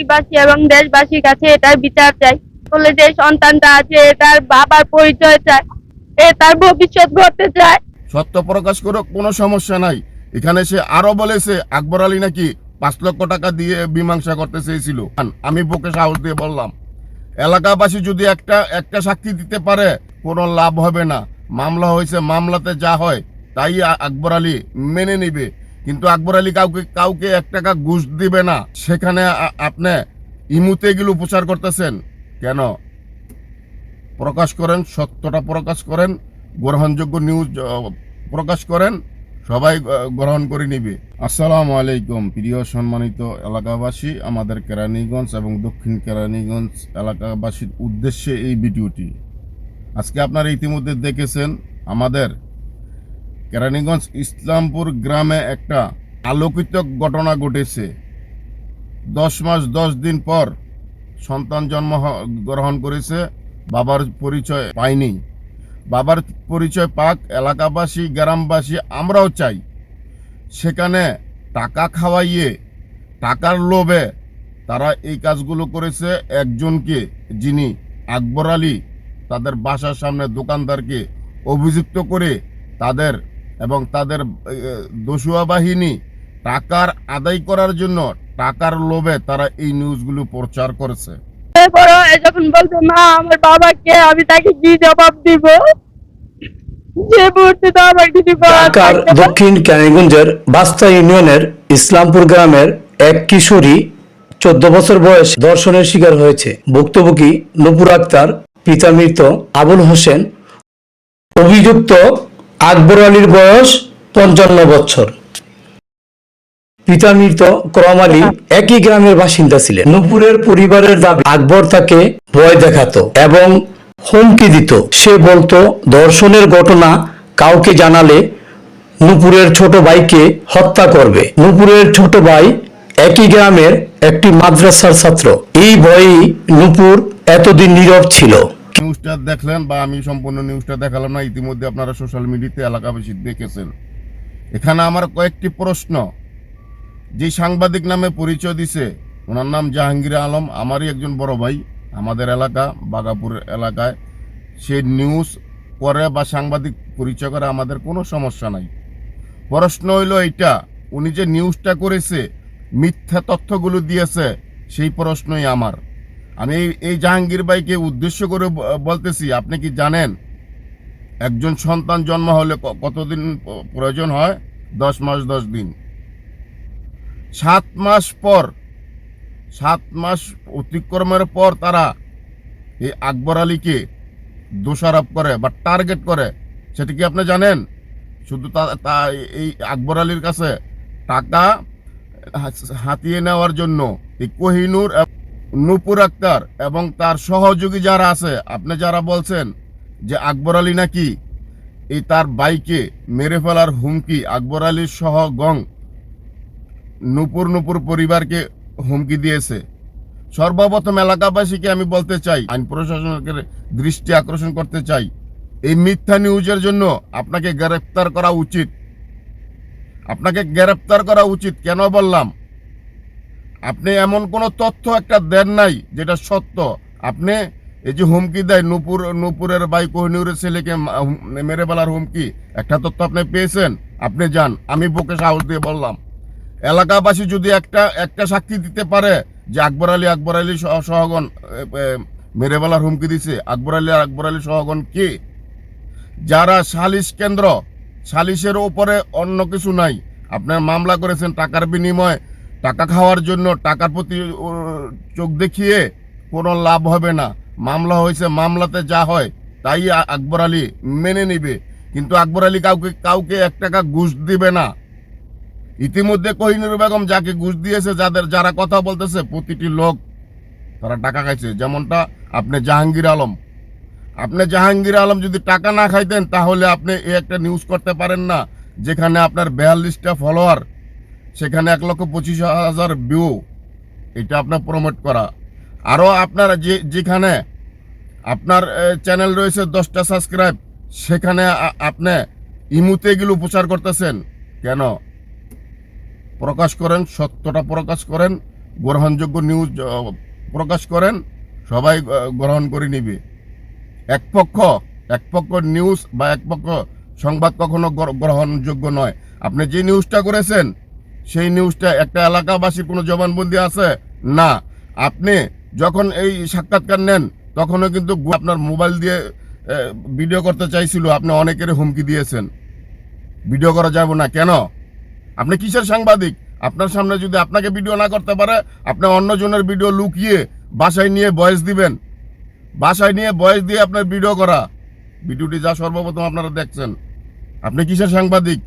এলাকাবাসী এবং দেশবাসীর কাছে এটার বিচার চাই। বলে যে সন্তানটা আছে এটার বাবার পরিচয় চায়, এ তার ভবিষ্যৎ গড়তে চায়। সত্য প্রকাশ করুক, কোনো সমস্যা নাই। এখানে সে আরও বলেছে, আকবর আলী নাকি পাঁচ লক্ষ টাকা দিয়ে মীমাংসা করতে চেয়েছিল। আমি বুকে সাহস দিয়ে বললাম, এলাকাবাসী যদি একটা একটা সাক্ষী দিতে পারে, কোনো লাভ হবে না। মামলা হয়েছে, মামলাতে যা হয়, তাই আকবর আলী মেনে নিবে। কিন্তু আকবর আলী কাউকে কাউকে এক টাকা ঘুষ দিবে না। সেখানে আপনি ইমুতে এগুলো প্রচার করতেছেন। কেন? প্রকাশ করেন, সত্যটা প্রকাশ করেন, গ্রহণযোগ্য নিউজ প্রকাশ করেন, সবাই গ্রহণ করে নিবে। আসসালামু আলাইকুম, প্রিয় সম্মানিত এলাকাবাসী, আমাদের কেরানীগঞ্জ এবং দক্ষিণ কেরানীগঞ্জ এলাকাবাসীর উদ্দেশ্যে এই ভিডিওটি। আজকে আপনারা ইতিমধ্যে দেখেছেন, আমাদের কেরানীগঞ্জ ইসলামপুর গ্রামে একটা আলোকিত ঘটনা ঘটেছে। দশ মাস দশ দিন পর সন্তান জন্ম গ্রহণ করেছে, বাবার পরিচয় পায়নি। বাবার পরিচয় পাক এলাকাবাসী, গ্রামবাসী আমরাও চাই, সেখানে টাকা খাওয়াইয়ে, টাকার লোভে তারা এই কাজগুলো করেছে। একজনকে যিনি আকবর আলী, তাদের বাসার সামনে দোকানদারকে অভিযুক্ত করে তাদের এবং তাদের দোষুয়া বাহিনী টাকার আদায় করার জন্য টাকার লোভে তারা এই নিউজগুলো প্রচার করেছে। যখন বলছে মা আমার বাবাকে আমি তাকে কি জবাব দিব? ঢাকার দক্ষিণ ক্যানিগঞ্জের বাস্তা ইউনিয়নের ইসলামপুর গ্রামের এক কিশোরী চোদ্দ বছর বয়স ধর্ষণের শিকার হয়েছে। ভুক্তভোগী নুপুর আক্তার পিতা মৃত আবুল হোসেন অভিযুক্ত আকবর আলীর বয়স পঞ্চান্ন বছর। পিতা মৃত করম আলী একই গ্রামের বাসিন্দা ছিলেন। নুপুরের পরিবারের দাবি, আকবর তাকে ভয় দেখাতো এবং হুমকি দিত। সে বলতো ধর্ষণের ঘটনা কাউকে জানালে নুপুরের ছোট ভাইকে হত্যা করবে। নুপুরের ছোট ভাই একই গ্রামের একটি মাদ্রাসার ছাত্র। এই ভয়েই নুপুর এতদিন নীরব ছিল। নিউজটা দেখলেন বা আমি সম্পূর্ণ নিউজটা দেখালাম না, ইতিমধ্যে আপনারা সোশ্যাল মিডিয়াতে এলাকাবাসী দেখেছেন। এখানে আমার কয়েকটি প্রশ্ন। যে সাংবাদিক নামে পরিচয় দিছে, ওনার নাম জাহাঙ্গীর আলম, আমারই একজন বড় ভাই, আমাদের এলাকা, বাগাপুর এলাকায়। সে নিউজ করে বা সাংবাদিক পরিচয় করে, আমাদের কোনো সমস্যা নাই। প্রশ্ন হইল এইটা, উনি যে নিউজটা করেছে, মিথ্যা তথ্যগুলো দিয়েছে, সেই প্রশ্নই আমার। আমি এই- জাহাঙ্গীর ভাইকে উদ্দেশ্য করে বলতেছি, আপনি কি জানেন? একজন সন্তান জন্ম হলে কতদিন প্রয়োজন হয়? দশ মাস, দশ দিন। সাত মাস পর, সাত মাস অতিক্রমের পর তারা এই আকবর আলীকে দোষারোপ করে বা টার্গেট করে। সেটা কি আপনি জানেন? শুধু তা এই আকবর আলীর কাছে টাকা হাতিয়ে নেওয়ার জন্য এই কোহিনুর নূপুর আক্তার এবং তার সহযোগী যারা আছে, আপনি যারা বলছেন যে আকবর আলী নাকি, এই তার বাইকে মেরে ফেলার হুমকি, আকবর আলীর সহ গং নূপুর নূপুর পরিবারকে হুমকি দিয়েছে। সর্বপ্রথম এলাকাবাসীকে আমি বলতে চাই, আইন প্রশাসনের দৃষ্টি আকর্ষণ করতে চাই, এই মিথ্যা নিউজের জন্য আপনাকে গ্রেপ্তার করা উচিত। আপনাকে গ্রেপ্তার করা উচিত, কেন বললাম? আপনি এমন কোন তথ্য একটা দেন নাই যেটা সত্য। আপনি এই যে হুমকি দেয় নূপুর, নূপুরের বাই কোহিনুরের ছেলেকে মেরে ফেলার হুমকি, একটা তথ্য আপনি পেয়েছেন? আপনি যান, আমি বুকে সাহস দিয়ে বললাম। এলাকাবাসী যদি একটা একটা সাক্ষী দিতে পারে যে আকবর আলী আকবর আলী সহ- সহগণ মেরে ফেলার হুমকি দিছে, আকবর আলী আর আকবর আলী সহগণ কে? যারা সালিশ কেন্দ্র, সালিশের ওপরে অন্য কিছু নাই, আপনার মামলা করেছেন টাকার বিনিময়ে টাকা খাওয়ার জন্য টাকার প্রতি চোখ দেখিয়ে কোনো লাভ হবে না। মামলা হয়েছে, মামলাতে যা হয়, তাই আকবর আলী মেনে নিবে। কিন্তু আকবর আলী কাউকে কাউকে এক টাকা ঘুষ দিবে না। ইতিমধ্যে কোহিনুর বেগম যাকে ঘুষ দিয়েছে, যাদের, যারা কথা বলতেছে, প্রতিটি লোক তারা টাকা খাইছে। যেমনটা আপনি জাহাঙ্গীর আলম। আপনি জাহাঙ্গীর আলম যদি টাকা না খাইতেন, তাহলে আপনি এই একটা নিউজ করতে পারেন না, যেখানে আপনার বিয়াল্লিশটা ফলোয়ার সেখানে এক লক্ষ পঁচিশ হাজার ভিউ এটা আপনার প্রমোট করা। আরও আপনার যে, যেখানে আপনার চ্যানেল রয়েছে দশটা সাবস্ক্রাইব সেখানে আপনি ইমুতে এগুলো প্রচার করতেছেন। কেন? প্রকাশ করেন, সত্যটা প্রকাশ করেন, গ্রহণযোগ্য নিউজ প্রকাশ করেন, সবাই গ্রহণ করে নিবে। এক পক্ষ এক পক্ষ নিউজ বা এক পক্ষ সংবাদ কখনো গ্রহণযোগ্য নয়। আপনি যে নিউজটা করেছেন সেই নিউজটা একটা এলাকাবাসীর কোনো জবানবন্দি আছে? না। আপনি যখন এই সাক্ষাৎকার নেন, তখনও কিন্তু আপনার মোবাইল দিয়ে ভিডিও করতে চাইছিল। আপনি অনেকের হুমকি দিয়েছেন। ভিডিও করা যাব না। কেন? আপনি কিসের সাংবাদিক? আপনার সামনে যদি আপনাকে ভিডিও না করতে পারে, আপনি অন্যজনের ভিডিও লুকিয়ে বাসায় নিয়ে ভয়েস দিবেন। বাসায় নিয়ে ভয়েস দিয়ে আপনার ভিডিও করা। ভিডিওটি যা সর্বপ্রথম আপনারা দেখছেন। আপনি কিসের সাংবাদিক?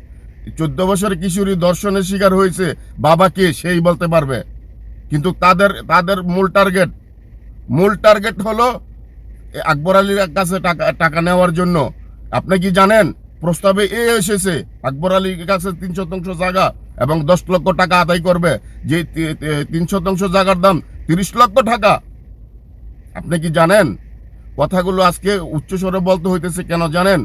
চোদ্দ বছরের কিশোরী দর্শনের শিকার হয়েছে বাবা কে সেই বলতে পারবে। কিন্তু তাদের তাদের মূল টার্গেট মূল টার্গেট হলো আকবর আলীর কাছে টাকা টাকা নেওয়ার জন্য। আপনি কি জানেন, প্রস্তাবে এ এসেছে, আকবর আলীর কাছে তিন শতাংশ জায়গা এবং দশ লক্ষ টাকা আদায় করবে। যে তিন শতাংশ জায়গার দাম তিরিশ লক্ষ টাকা। আপনি কি জানেন? কথাগুলো আজকে উচ্চস্বরে বলতে হইতেছে কেন জানেন?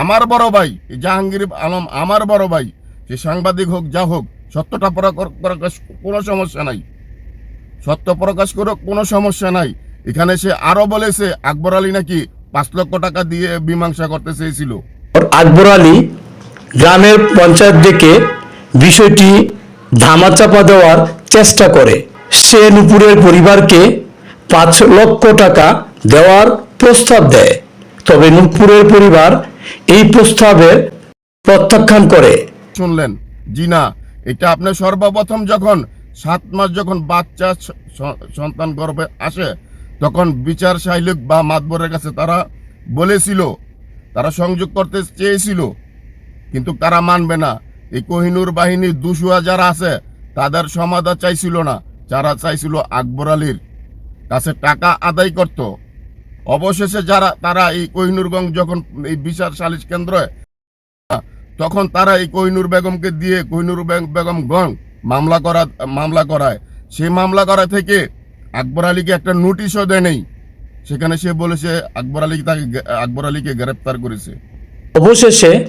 আমার বড় ভাই জাহাঙ্গীর আলম, আমার বড় ভাই সে সাংবাদিক হোক, যা হোক, সত্যটা প্রকাশ কোনো সমস্যা নাই। সত্য প্রকাশ করে কোনো সমস্যা নাই। এখানে সে আরও বলেছে, আকবর আলী নাকি পাঁচ লক্ষ টাকা দিয়ে মীমাংসা করতে চেয়েছিল। আকবর আলী গ্রামের পঞ্চায়েত ডেকে বিষয়টি ধামাচাপা দেওয়ার চেষ্টা করে। সে নুপুরের পরিবারকে পাঁচ লক্ষ টাকা দেওয়ার প্রস্তাব দেয়। তবে নুপুরের পরিবার এই প্রস্তাবের প্রত্যাখ্যান করে। শুনলেন? জি না এটা আপনার সর্বপ্রথম যখন সাত মাস যখন বাচ্চা সন্তান গর্ভে আসে, তখন বিচার সাইলুক বা মাতবরের কাছে তারা বলেছিল, তারা সংযোগ করতে চেয়েছিল, কিন্তু তারা মানবে না। এই কোহিনুর বাহিনীর দুশোয়া যারা আছে, তাদের সমাধা চাইছিল না। যারা চাইছিল আকবর আলীর কাছে টাকা আদায় করত। অবশেষে যারা, তারা এই কোহিনুরগঞ্জ যখন এই বিচার সালিশ কেন্দ্র তখন তারা এই কোহিনুর বেগমকে দিয়ে কোহিনুর বেগ- বেগম গং মামলা করা মামলা করায়। সেই মামলা করা থেকে আকবর আলীকে একটা নোটিশও দেয় নেই। সেখানে সে বলেছে, আকবর আলী তাকে আকবর আলীকে গ্রেপ্তার করেছে। অবশেষে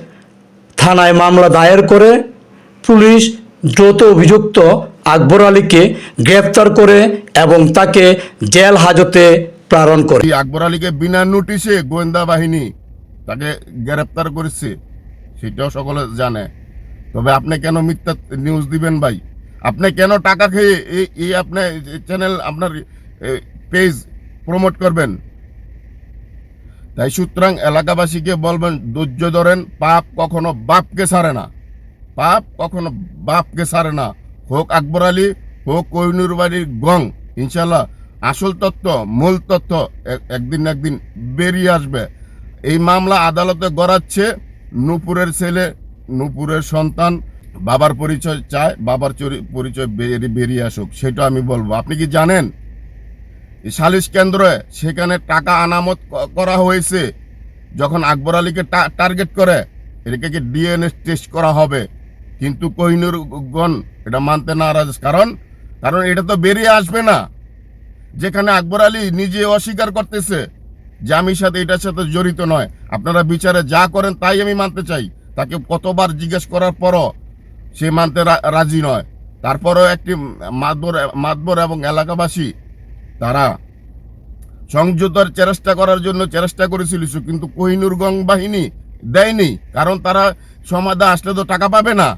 থানায় মামলা দায়ের করে পুলিশ দ্রুত অভিযুক্ত আকবর আলীকে গ্রেপ্তার করে এবং তাকে জেল হাজতে প্রেরণ করে। আকবর আলীকে বিনা নোটিশে গোয়েন্দা বাহিনী তাকে গ্রেপ্তার করেছে, সেটাও সকলে জানে। তবে আপনি কেন মিথ্যা নিউজ দিবেন ভাই? আপনি কেন টাকা খেয়ে এই এই আপনার চ্যানেল আপনার পেজ প্রমোট করবেন? তাই সুতরাং এলাকাবাসীকে বলবেন, ধৈর্য ধরেন, পাপ কখনো বাপকে ছাড়ে না। পাপ কখনো বাপকে ছাড়ে না। হোক আকবর আলী, হোক কৈনুর বাড়ির গং ইনশাল্লাহ আসল তথ্য মূল তথ্য একদিন না একদিন বেরিয়ে আসবে। এই মামলা আদালতে গড়াচ্ছে নূপুরের ছেলে, নূপুরের সন্তান, বাবার পরিচয় চায়, বাবার পরিচয় বেরিয়ে- আসুক, সেটা আমি বলব। আপনি কি জানেন? সালিশ কেন্দ্রে সেখানে টাকা আনামত করা হয়েছে, যখন আকবর আলীকে টার্গেট করে, এটাকে কি ডিএনএ টেস্ট করা হবে? কিন্তু কোহিনুর গণ এটা মানতে নারাজ, কারণ কারণ এটা তো বেরিয়ে আসবে না। যেখানে আকবর আলী নিজে অস্বীকার করতেছে যে আমি সাথে এটার সাথে জড়িত নয়। আপনারা বিচারে যা করেন তাই আমি মানতে চাই। তাকে কতবার জিজ্ঞেস করার পরও সে মানতে রাজি নয়। তারপরেও একটি মাতবর মাতবর এবং এলাকাবাসী তারা সংযুতার চেষ্টা করার জন্য চেষ্টা করেছিল কিন্তু কোহিনুর গং বাহিনী দেয়নি, কারণ তারা সমাধা আসলে তো টাকা পাবে না।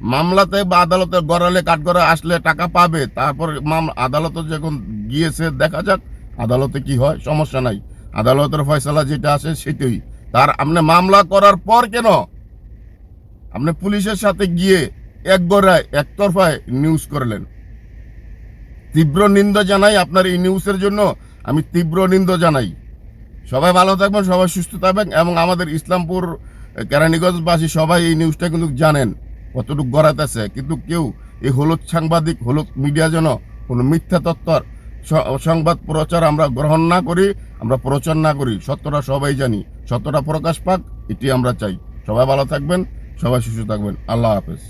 মামলাতে বা আদালতে গড়ালে কাঠগড়ে আসলে টাকা পাবে, তারপর আদালতে যখন গিয়েছে, দেখা যাক আদালতে কি হয়, সমস্যা নাই। আদালতের ফয়সালা যেটা আসে সেটাই। তার আপনি মামলা করার পর কেন? আপনি পুলিশের সাথে গিয়ে এক গড়ায় একতরফায় নিউজ করলেন। তীব্র নিন্দা জানাই আপনার এই নিউজের জন্য। আমি তীব্র নিন্দা জানাই। সবাই ভালো থাকবেন, সবাই সুস্থ থাকবেন এবং আমাদের ইসলামপুর কেরানীগঞ্জবাসী সবাই এই নিউজটা কিন্তু জানেন। কতটুকু গড়াইতেছে কিন্তু কেউ এই হলুদ সাংবাদিক, হলুদ মিডিয়া যেন কোনো মিথ্যা তত্ত্বর সংবাদ প্রচার আমরা গ্রহণ না করি, আমরা প্রচার না করি, সত্যটা সবাই জানি, সত্যটা প্রকাশ পাক, এটি আমরা চাই। সবাই ভালো থাকবেন, সবাই সুস্থ থাকবেন। আল্লাহ হাফেজ।